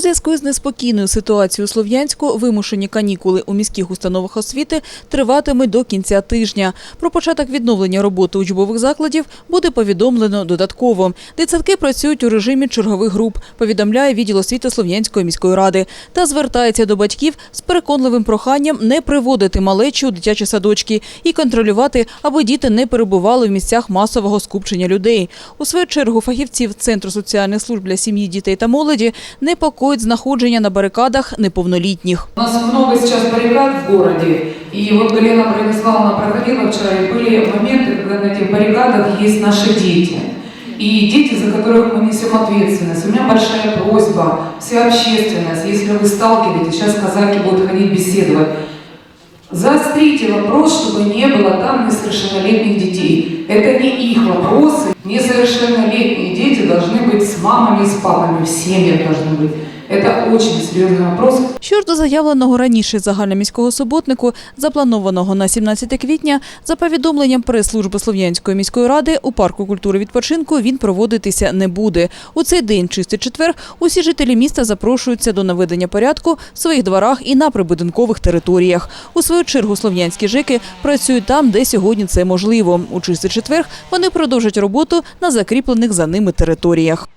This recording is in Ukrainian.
У зв'язку з неспокійною ситуацією у Слов'янську вимушені канікули у міських установах освіти триватимуть до кінця тижня. Про початок відновлення роботи учбових закладів буде повідомлено додатково. Дитсадки працюють у режимі чергових груп, повідомляє відділ освіти Слов'янської міської ради та звертається до батьків з переконливим проханням не приводити малечу у дитячі садочки і контролювати, аби діти не перебували в місцях масового скупчення людей. У свою чергу фахівців Центру соціальних служб для сім'ї, дітей та молоді непокоїть знаходження на барикадах неповнолітніх. У нас много сейчас баррикад в городе, и вот Галина Брониславовна проходила вчера, и были моменты, когда на этих баррикадах есть наши дети. И дети, за которых мы несем ответственность. У меня большая просьба, вся общественность, если вы сталкиваетесь, сейчас казаки будут ходить беседовать, заострите вопрос, чтобы не было там несовершеннолетних детей. Это не их вопросы. Несовершеннолетние дети должны быть с мамами, с папами, в семьях должны быть. Это очень серьезный вопрос. Що заявленого раніше загальноміського суботнику, запланованого на 17 квітня, за повідомленням прес-служби Слов'янської міської ради, у парку культури відпочинку він проводитися не буде. У цей день, чистий четвер, усі жителі міста запрошуються до наведення порядку в своїх дворах і на прибудинкових територіях. У свою чергу слов'янські ЖЕКи працюють там, де сьогодні це можливо. У чистий четвер вони продовжать роботу на закріплених за ними територіях.